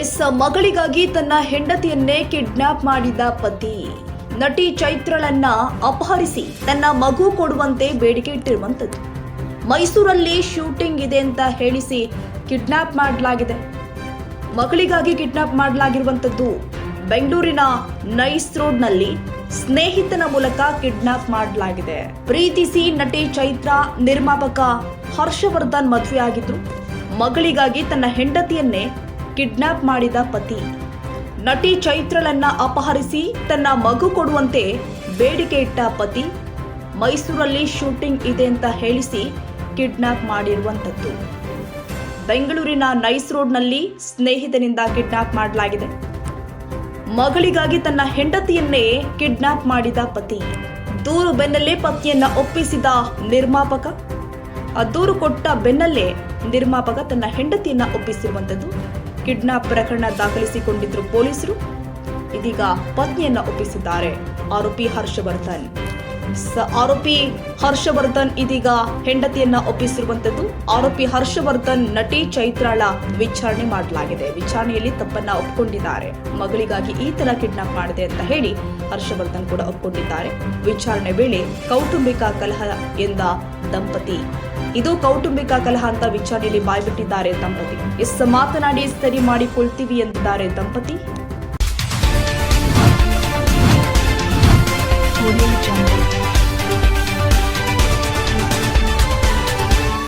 S ಮಗಳಿಗಾಗಿ ತನ್ನ ಹೆಂಡತಿಯನ್ನೇ kidnap ಮಾಡಿದ ಪತಿ. ನಟಿ ಚೈತ್ರಳನ್ನ ಅಪಹರಿಸಿ ತನ್ನ ಮಗು ಕೊಡುವಂತೆ ಬೇಡಿಕೆ ಇಟ್ಟಿರುವಂಥದ್ದು. ಮೈಸೂರಲ್ಲಿ ಶೂಟಿಂಗ್ ಇದೆ ಅಂತ ಹೇಳಿಸಿ ಕಿಡ್ನಾಪ್ ಮಾಡಲಾಗಿದೆ. ಮಗಳಿಗಾಗಿ ಕಿಡ್ನಾಪ್ ಮಾಡಲಾಗಿರುವಂತದ್ದು ಬೆಂಗಳೂರಿನ ನೈಸ್ ರೋಡ್ನಲ್ಲಿ ಸ್ನೇಹಿತನ ಮೂಲಕ ಕಿಡ್ನಾಪ್ ಮಾಡಲಾಗಿದೆ. ಪ್ರೀತಿಸಿ ನಟಿ ಚೈತ್ರ ನಿರ್ಮಾಪಕ ಹರ್ಷವರ್ಧನ್ ಮದುವೆಯಾಗಿದ್ರು. ಮಗಳಿಗಾಗಿ ತನ್ನ ಹೆಂಡತಿಯನ್ನೇ ಕಿಡ್ನಾಪ್ ಮಾಡಿದ ಪತಿ. ನಟಿ ಚೈತ್ರಳನ್ನ ಅಪಹರಿಸಿ ತನ್ನ ಮಗು ಕೊಡುವಂತೆ ಬೇಡಿಕೆ ಇಟ್ಟ ಪತಿ, ಮೈಸೂರಲ್ಲಿ ಶೂಟಿಂಗ್ ಇದೆ ಅಂತ ಹೇಳಿಸಿ ಕಿಡ್ನಾಪ್ ಮಾಡಿರುವಂಥದ್ದು ಬೆಂಗಳೂರಿನ ನೈಸ್ ರೋಡ್ನಲ್ಲಿ ಸ್ನೇಹಿತನಿಂದ ಕಿಡ್ನಾಪ್ ಮಾಡಲಾಗಿದೆ. ಮಗಳಿಗಾಗಿ ತನ್ನ ಹೆಂಡತಿಯನ್ನೇ ಕಿಡ್ನಾಪ್ ಮಾಡಿದ ಪತಿ. ದೂರು ಬೆನ್ನಲ್ಲೇ ಪತಿಯನ್ನ ಒಪ್ಪಿಸಿದ ನಿರ್ಮಾಪಕ. ಆ ದೂರು ಕೊಟ್ಟ ಬೆನ್ನಲ್ಲೇ ನಿರ್ಮಾಪಕ ತನ್ನ ಹೆಂಡತಿಯನ್ನ ಒಪ್ಪಿಸಿರುವಂಥದ್ದು ಕಿಡ್ನಾಪ್ ಪ್ರಕರಣ ದಾಖಲಿಸಿಕೊಂಡಿದ್ದರು ಪೊಲೀಸರು. ಇದೀಗ ಪತ್ನಿಯನ್ನ ಒಪ್ಪಿಸಿದ್ದಾರೆ. ಆರೋಪಿ ಹರ್ಷವರ್ಧನ್. ಆರೋಪಿ ಹರ್ಷವರ್ಧನ್ ಇದೀಗ ಹೆಂಡತಿಯನ್ನ ಒಪ್ಪಿಸಿರುವಂತದ್ದು ಆರೋಪಿ ಹರ್ಷವರ್ಧನ್ ನಟಿ ಚೈತ್ರಾಳ ವಿಚಾರಣೆ ಮಾಡಲಾಗಿದೆ. ವಿಚಾರಣೆಯಲ್ಲಿ ತಪ್ಪನ್ನ ಒಪ್ಪಿಕೊಂಡಿದ್ದಾರೆ ಮಗಳಿಗಾಗಿ ಈ ತರ ಕಿಡ್ನಾಪ್ ಮಾಡಿದೆ ಅಂತ ಹೇಳಿ ಹರ್ಷವರ್ಧನ್ ಕೂಡ ಒಪ್ಪಿಕೊಂಡಿದ್ದಾರೆ ವಿಚಾರಣೆ ವೇಳೆ ಕೌಟುಂಬಿಕ ಕಲಹ ಎಂದ ದಂಪತಿ. ಇದು ಕೌಟುಂಬಿಕ ಕಲಹ ಅಂತ ವಿಚಾರಣೆಯಲ್ಲಿ ಬಾಯ್ಬಿಟ್ಟಿದ್ದಾರೆ ದಂಪತಿ. ಎಸ್ ಮಾತನಾಡಿ ಸರಿ ಮಾಡಿಕೊಳ್ತೀವಿ ಎಂದಿದ್ದಾರೆ ದಂಪತಿ.